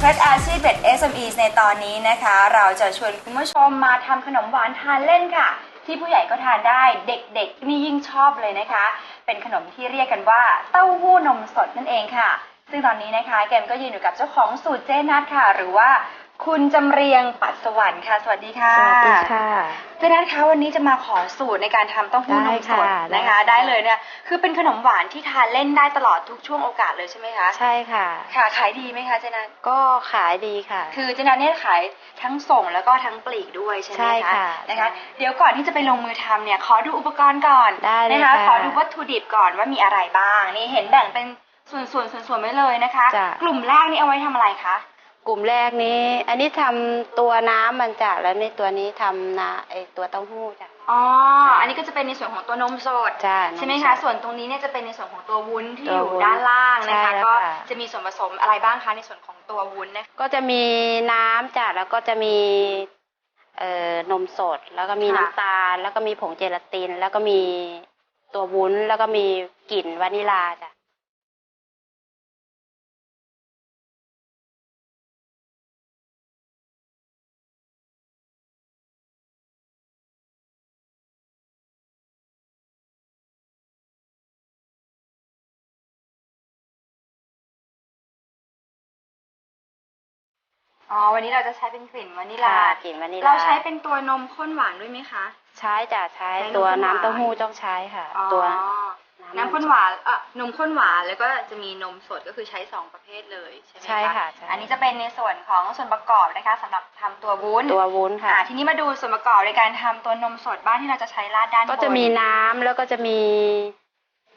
เคล็ดอาชีพเบ็ด SME ในตอนนี้นะคะ เราจะชวนคุณผู้ชมมาทำขนมหวานทานเล่นค่ะ ที่ผู้ใหญ่ก็ทานได้เด็กๆนี่ยิ่งชอบเลยนะคะ เป็นขนมที่เรียกกันว่าเต้าหู้นมสดนั่นเองค่ะ ซึ่งตอนนี้นะคะแกมก็ยืนอยู่กับเจ้าของสูตรเจนัทค่ะ หรือว่า คุณจำเรียงปัดสวรรค์ค่ะ สวัสดีค่ะสวัสดีค่ะเจนัทคะวันนี้จะมาขอสูตรในการทำเต้าหู้นมสดได้ค่ะนะคะได้ได้เลยเนี่ยคือเป็นขนมหวานที่ทานเล่นได้ตลอดทุกช่วงโอกาสเลยใช่ไหมคะใช่ค่ะ ค่ะขายดีไหมคะเจนัทก็ขายดีค่ะ คือเจนัทเนี่ยขายทั้งส่งแล้วก็ทั้งปลีกด้วยใช่ไหมใช่คะค่ะนะคะใช่เดี๋ยวก่อนที่จะไปลงมือทำเนี่ยขอดูอุปกรณ์ก่อนได้เลยนะคะค่ะขอดูวัตถุดิบก่อนว่ามีอะไรบ้าง นี่เห็นแบ่งเป็นส่วนๆส่วนๆไว้เลยนะคะจ้ะกลุ่มแรกนี่เอาไว้ทำอะไรคะ กลุ่มแรกนี้ อันนี้ทำตัวน้ำมันจ้ะแล้วในตัวนี้ทำนาไอตัวเต้าหู้จ้ะ อ๋อจ้ะอันนี้ก็จะเป็นในส่วนของตัวนมสด จ้ะใช่ไหมนคะสดส่วนตรงนี้เนี่ยจะเป็นในส่วนของตัววุ้นที่ตัวอยู่วุ้นด้านล่างนะคะ ใช่แล้วก็ค่ะ จะมีส่วนผสมอะไรบ้างคะในส่วนของตัววุ้นนะคะ ก็จะมีน้ำจ้ะแล้วก็จะมีเอ่อนมสด แล้วก็มีค่ะ น้ำตาล แล้วก็มีผงเจลาติน แล้วก็มีตัววุ้นแล้วก็มีกลิ่นวานิลาจ้ะ อ๋อ วันนี้เราจะใช้เป็นกลิ่นวานิลา ค่ะกลิ่นวานิลาเราใช้เป็นตัวนมข้นหวานด้วยไหมคะ ใช้จ้ะใช้ใช้นมตัวข้นหวานน้ำเต้าหู้ต้องใช้ค่ะ อ๋อตัว น้ำข้นหวานเอ่อนมข้นหวานแล้วก็จะมีนมสดก็คือใช้สองประเภทเลยใช่ไหมคะใช่ค่ะใช่ อันนี้จะเป็นในส่วนของส่วนประกอบนะคะสำหรับทำตัววุ้นตัววุ้นค่ะ อ่าทีนี้มาดูส่วนประกอบในการทำตัวนมสดบ้างที่เราจะใช้ราดด้านบนก็จะมีน้ำแล้วก็จะมี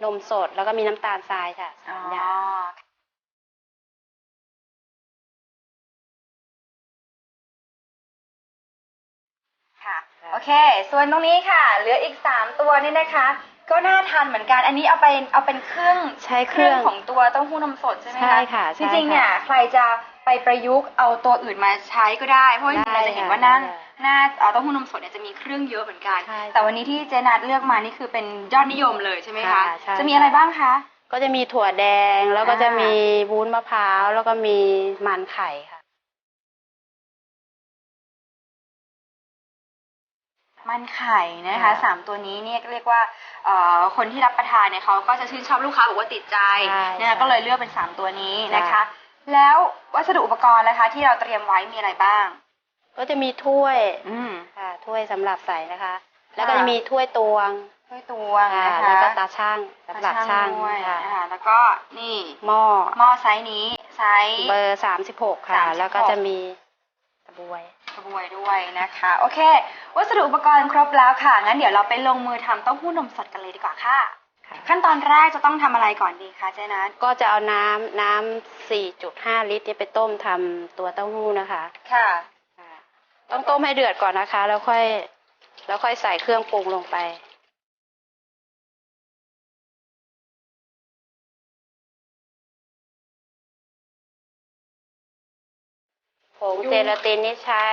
นมสดแล้วก็มีน้ำตาลทรายค่ะอ๋สาอมอย่าง ค่ะ โอเค ส่วนตรงนี้ค่ะ เหลืออีกสามตัวนี่นะคะ ก็น่าทานเหมือนกัน อันนี้เอาไปเอาเป็นเครื่องใช้เคเครื่รื่อองงของตัวเต้าหู้นมสดใช่ไหมคะ ใช่ค่ะจใช่ริงๆ เนี่ยค่ะใครจะไปประยุกต์เอาตัวอื่นมาใช้ก็ได้ เพราะว่าจริงๆได้เราจะเห็นค่ะว่าหน้าได้หน้าเอ่อเต้าหู้นมสดเนี่ยจะมีเครื่องเยอะเหมือนกันใช่ค่ะแต่วันนี้ที่เจนัทเลือกมานี่คือเป็นยอดนิยมเลยใช่ไหมคะค่ะใช่จะมีค่ะอะไรบ้างคะ ก็จะมีถั่วแดง แล้วก็อ่าจะมีวุ้นมะพร้าว แล้วก็มีมันไข่ค่ะ มันไข่นะคะค่ะสามตัวนี้เนี่ยเรียกว่าเอ่อคนที่รับประทานเนี่ยเขาก็จะชื่นชอบลูกค้าบอกว่าติดใจใช่นะคะใช่ก็เลยเลือกเป็นสามตัวนี้นะคะค่ะแล้ววัสดุอุปกรณ์นะคะ ที่เราเตรียมไว้มีอะไรบ้าง ก็จะมีถ้วยอืมค่ะถ้วยสำหรับใส่นะคะ แล้วก็ค่ะจะมีถ้วยตวงถ้วยตวงค่ะนะคะแล้วก็ตาช่างสำหรับช่างด้วยค่ะนะคะแล้วก็นี่หม้อหม้อไซส์นี้ไซส์เบอร์สามสิบหกค่ะ36แล้วก็จะมีกระบวยกระ บวยด้วยนะคะ โอเค วัสดุอุปกรณ์ครบแล้วค่ะ งั้นเดี๋ยวเราไปลงมือทำเต้าหู้นมสดกันเลยดีกว่าค่ะ ขั้นตอนแรกจะต้องทำอะไรก่อนดีคะเจ๊นัทก็จะเอาน้ำน้ำสี่จุดห้าลิตรเนี่ยไปต้มทำตัวเต้าหู้นะคะ ค่ะ ต้องต้มให้เดือดก่อนนะคะ แล้วค่อย แล้วค่อยใส่เครื่องปรุงลงไป ผงเจลาตินนี่ใช้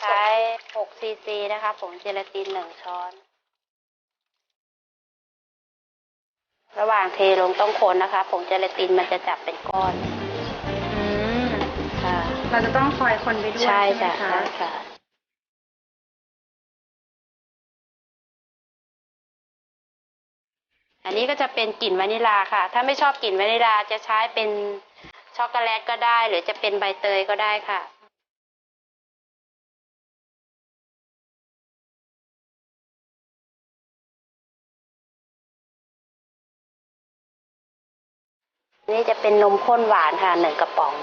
ใช้หกซีซีนะคะผงเจลาตินหนึ่งช้อน ระหว่างเทลงต้องคนนะคะ ผงเจลาตินมันจะจับเป็นก้อนอืมค่ะ เราจะต้องคอยคนไปด้วยใช่ใช่ไหมจ้ะคะใช่ค่ะ อันนี้ก็จะเป็นกลิ่นวานิลาค่ะ ถ้าไม่ชอบกลิ่นวานิลาจะใช้เป็น ช็อกโกแลตก็ได้ หรือจะเป็นใบเตยก็ได้ค่ะนี่จะเป็นนมข้นหวานค่ะหนึ่งกระป๋อง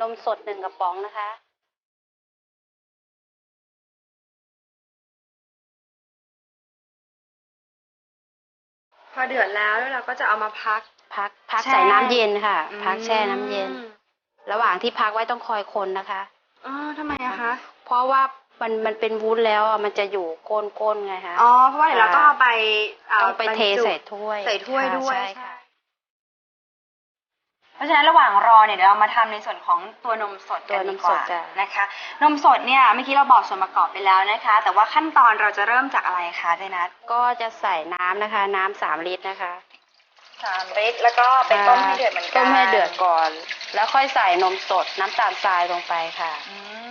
นมสดหนึ่งกระป๋องนะคะ พอเดือดแล้วแล้วเราก็จะเอามาพัก พักพักแช่ใส่น้ำเย็นค่ะ พักแช่น้ำเย็น อืมระหว่างที่พักไว้ต้องคอยคนนะคะ อ๋อทำไมอะคะเพราะว่ามันมันเป็นวุ้นแล้วอะมันจะอยู่ก้นๆไงคะ อ๋อเพราะว่าเดี๋ยวเราต้องเอาไปาต้องไปเทบรรจุ ใส่ถ้วยใส่ถ้วยค่ะด้วย ใช่ใช่ค่ะ เพราะฉะนั้นระหว่างรอเนี่ยเดี๋ยวเรามาทำในส่วนของตัวนมสดกันดีกว่าตัวนมสดจ้ะ นะคะ นมสดเนี่ยเมื่อกี้เราบอกส่วนประกอบไปแล้วนะคะ แต่ว่าขั้นตอนเราจะเริ่มจากอะไรคะเจนัทก็จะใส่น้ำนะคะ น้ำสามลิตรนะคะสามลิตรแล้วก็ไปต้มให้เดือดเหมือนกันต้มให้เดือดก่อน แล้วค่อยใส่นมสดน้ำตาลทรายลงไปค่ะ อืม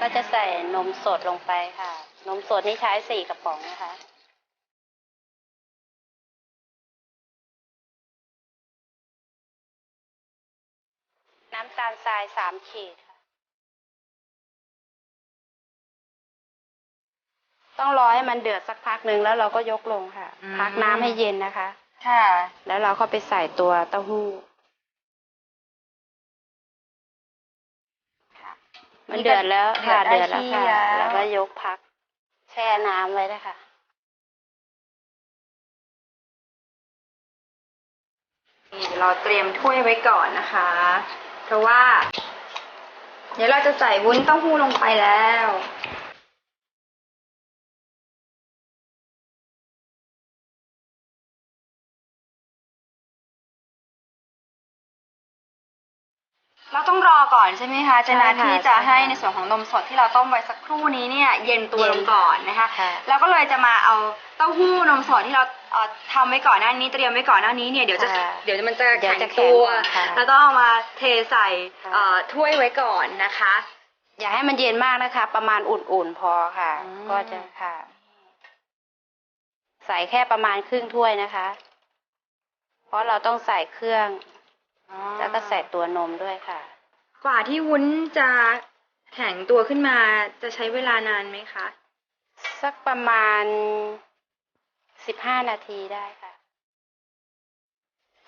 ก็จะใส่นมสดลงไปค่ะ นมสดนี่ใช้สี่กระป๋องนะคะน้ำตาลทรายสามขีดค่ะ ต้องรอให้มันเดือดสักพักหนึ่งแล้วเราก็ยกลงค่ะพักน้ำให้เย็นนะคะ ค่ะ แล้วเราเข้าไปใส่ตัวเต้าหู้ค่ะมันเดือดแล้วค่ะเดืเดืออดดได้แล้วที่ค่ะ แล้ว แล้วก็ยกพักแช่น้ำไว้นะคะ นี่เดี๋ยวเราเตรียมถ้วยไว้ก่อนนะคะ เพราะว่า เดี๋ยวเราจะใส่วุ้นเต้าหู้ลงไปแล้ว เราต้องรอก่อนใช่ไหมคะเจนัทใช่ค่ะที่จะใช่ค่ะให้ในส่วนของนมสดที่เราต้มไว้สักครู่นี้เนี่ยเย็นตัวลงก่อนนะคะค่ะแล้วก็เลยจะมาเอาเต้าหู้นมสดที่เราเอ่อทำไว้ก่อนหน้านี้เตรียมไว้ก่อนหน้านี้เนี่ยเดี๋ยวจะค่ะเดี๋ยวมันจะเดี๋ยวแข็งจะแข็งตัวก่อนค่ะแล้วต้องเอามาเทใส่ค่ะเอ่อถ้วยไว้ก่อนนะคะ อย่าให้มันเย็นมากนะคะ ประมาณอุ่นๆพอค่ะอืมก็จะค่ะ ใส่แค่ประมาณครึ่งถ้วยนะคะ เพราะเราต้องใส่เครื่อง แล้วก็ใส่ตัวนมด้วยค่ะ กว่าที่วุ้นจะแข็งตัวขึ้นมาจะใช้เวลานานไหมคะ สักประมาณสิบห้านาทีได้ค่ะ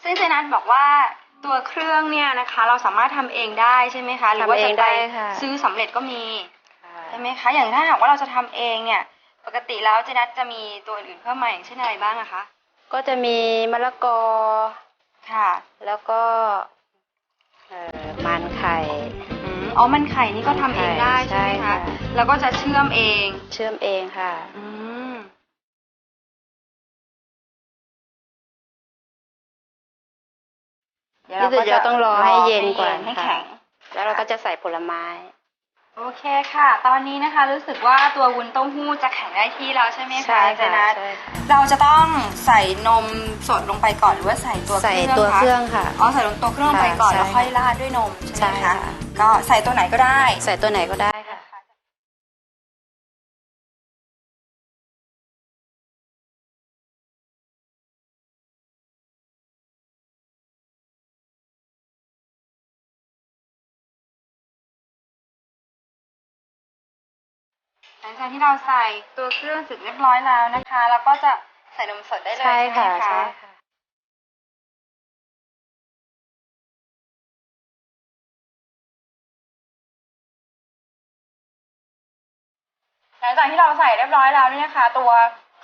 ซึ่งเจนัทบอกว่าตัวเครื่องเนี่ยนะคะ เราสามารถทำเองได้ใช่ไหมคะ หรือว่าทำเอจะงไปได้ค่ะซื้อสำเร็จก็มีค่ะใช่ไหมคะ อย่างถ้าหากว่าเราจะทำเองเนี่ย ปกติแล้วเจนัทจะมีตัวอื่นเพิ่มมาอย่างเช่นอะไรบ้างอะคะ ก็จะมีมะละกอ ค่ะแล้วก็เอ่อมันไข่ อืมอ๋อมันไข่นี่ก็ทำเองได้ใช่ไหมใช่คะค่ะแล้วก็จะเชื่อมเอง เชื่อมเองค่ะ อืมเดี๋ยวเรานี่ก็เดี๋ยวต้องรอให้เย็นก่อนให้ค่ะแข็ง แล้วเราก็จะใส่ผลไม้ โอเคค่ะ ตอนนี้นะคะรู้สึกว่าตัววุ้นเต้าหู้จะแข็งได้ที่แล้วใช่ไหมคะใช่เจค่ะนัทใช่ค่ะเราจะต้องใส่นมสดลงไปก่อนหรือว่าใส่ตัวเคใส่รื่องตัวคะเครื่องค่ะอ๋อใส่ลงตัวเครื่องลงไปก่อนใช่แล้วค่อยราดด้วยนมใช่ไหมใช่คะค่ะก็ใส่ตัวไหนก็ได้ ใส่ตัวไหนก็ได้ หลังจากที่เราใส่ตัวเครื่องเสร็จเรียบร้อยแล้วนะคะแล้วก็จะใส่นมสดได้เลยใช่ใช่ไหมค่ะคะใช่ค่ะหลังจากที่เราใส่เรียบร้อยแล้วเนี่ยนะคะ ตัว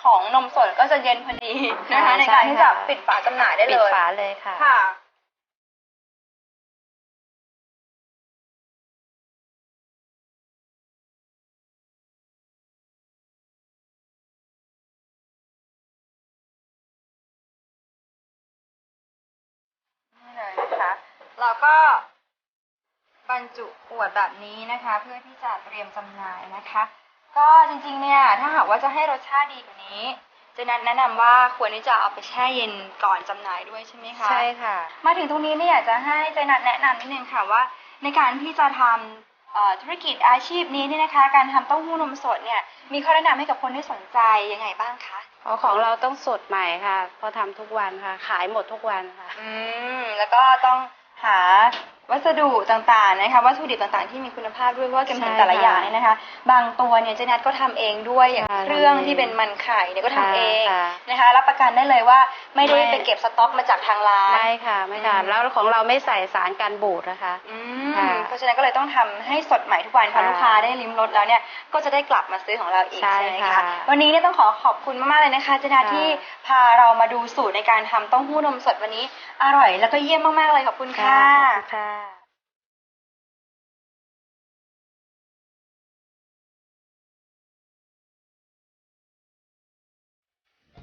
ของนมสดก็จะเย็นพอดีนะคะค่ะในการใช่ที่จะค่ะปิดฝาจำหน่ายได้ปิเลดยฝาเลยค่ะ ค่ะ เราก็บรรจุขวดแบบนี้นะคะ เพื่อที่จะเตรียมจำหน่ายนะคะ ก็จริงๆเนี่ยถ้าหากว่าจะให้รสชาติดีกว่านี้เจะนัทแนะนำว่าควรที่จะเอาไปแช่เย็นก่อนจำหน่ายด้วยใช่ไหมคะใช่ค่ะ มาถึงตรงนี้เนี่ยอยากจะให้เจนัทแนะนำนิดนึงค่ะว่า ในการที่จะทำเอ่อธุรกิจอาชีพนี้เนี่ยนะคะ การทำเต้าหู้นมสดเนี่ยมีข้อแนะนำให้กับคนที่สนใจยังไงบ้างคะอ๋อของเราต้องสดใหม่ค่ะเพราะทำทุกวันค่ะ ขายหมดทุกวันค่ะ อืมแล้วก็ต้อง หา วัสดุต่างๆนะคะวัตถุดิบต่างๆที่มีคุณภาพด้วยเพราะว่าเกมเห็นใช่แต่ละค่ะอย่างเนี่ยนะคะ บางตัวเนี่ยเจนัทก็ทำเองด้วยอย่างค่ะเครื่องทำเองที่เป็นมันไข่เนี่ยก็ทำเองค่ะนะคะรับประกันได้เลยว่าไม่ได้ไม่ไปเก็บสต็อกมาจากทางร้านไม่ค่ะไม่ค่ะอืมแล้วของเราไม่ใส่สารกันบูดนะคะอืมค่ะเพราะฉะนั้นก็เลยต้องทำให้สดใหม่ทุกวันพอค่ะลูกค้าได้ลิ้มรสแล้วเนี่ยก็จะได้กลับมาซื้อของเราอีกใช่ใช่ไหมคะค่ะวันนี้เนี่ยต้องขอขอบคุณมากๆเลยนะคะเจนาค่ะที่พาเรามาดูสูตรในการทำเต้าหู้นมสดวันนี้อร่อย แล้วก็เยี่ยมมากๆเลยขอบคุณค่ะขอบคุณค่ะ